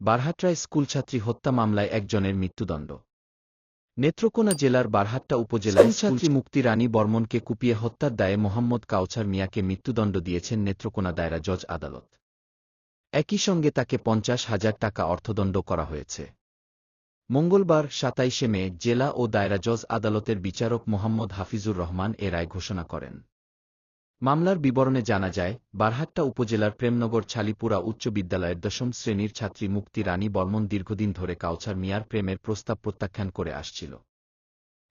বারহাট্রায় স্কুলছাত্রী হত্যা মামলায় একজনের মৃত্যুদণ্ড। নেত্রকোনা জেলার বারহাট্টা উপজেলায় ছাত্রী মুক্তি রানী বর্মনকে কুপিয়ে হত্যার দায়ে মোহাম্মদ কাউছার মিয়াকে মৃত্যুদণ্ড দিয়েছেন নেত্রকোনা দায়রা জজ আদালত। একই সঙ্গে তাকে পঞ্চাশ হাজার টাকা অর্থদণ্ড করা হয়েছে। মঙ্গলবার সাতাইশে মে জেলা ও দায়রা জজ আদালতের বিচারক মোহাম্মদ হাফিজুর রহমান এ রায় ঘোষণা করেন। মামলার বিবরণে জানা যায়, বারহাট্টা উপজেলার প্রেমনগর ছালিপুরা উচ্চ বিদ্যালয়ের দশম শ্রেণির ছাত্রী মুক্তি রানী বর্মন দীর্ঘদিন ধরে কাউছার মিয়ার প্রেমের প্রস্তাব প্রত্যাখ্যান করে আসছিল।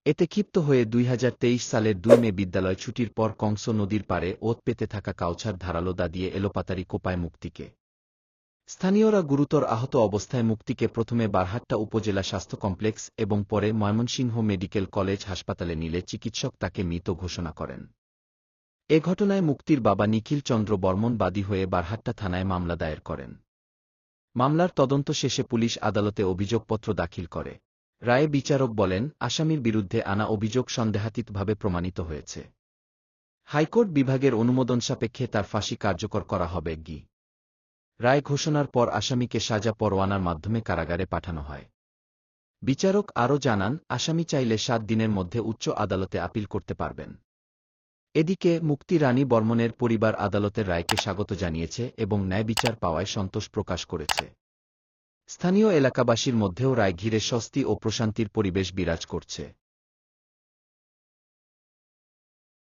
এতে ক্ষিপ্ত হয়ে দুই হাজার তেইশ সালের দুই মে বিদ্যালয় ছুটির পর কংস নদীর পারে ওত পেতে থাকা কাউছার ধারালো দা দিয়ে এলোপাতারি কোপায় মুক্তিকে। স্থানীয়রা গুরুতর আহত অবস্থায় মুক্তিকে প্রথমে বারহাট্টা উপজেলা স্বাস্থ্য কমপ্লেক্স এবং পরে ময়মনসিংহ মেডিকেল কলেজ হাসপাতালে নিলে চিকিৎসক তাকে মৃত ঘোষণা করেন। এ ঘটনায় মুক্তির বাবা নিখিল চন্দ্র বর্মন বাদী হয়ে বারহাট্টা থানায় মামলা দায়ের করেন। মামলার তদন্ত শেষে পুলিশ আদালতে অভিযোগপত্র দাখিল করে। রায়ে বিচারক বলেন, আসামির বিরুদ্ধে আনা অভিযোগ সন্দেহাতীতভাবে প্রমাণিত হয়েছে। হাইকোর্ট বিভাগের অনুমোদন সাপেক্ষে তার ফাঁসি কার্যকর করা হবে গি। রায় ঘোষণার পর আসামিকে সাজা পরোয়ানার মাধ্যমে কারাগারে পাঠানো হয়। বিচারক আরও জানান, আসামি চাইলে সাত দিনের মধ্যে উচ্চ আদালতে আপিল করতে পারবেন। এদিকে মুক্তি রানী বর্মনের পরিবার আদালতের রায়কে স্বাগত জানিয়েছে এবং ন্যায় বিচার পাওয়ায় সন্তোষ প্রকাশ করেছে। স্থানীয় এলাকাবাসীর মধ্যেও রায় ঘিরে স্বস্তি ও প্রশান্তির পরিবেশ বিরাজ করছে।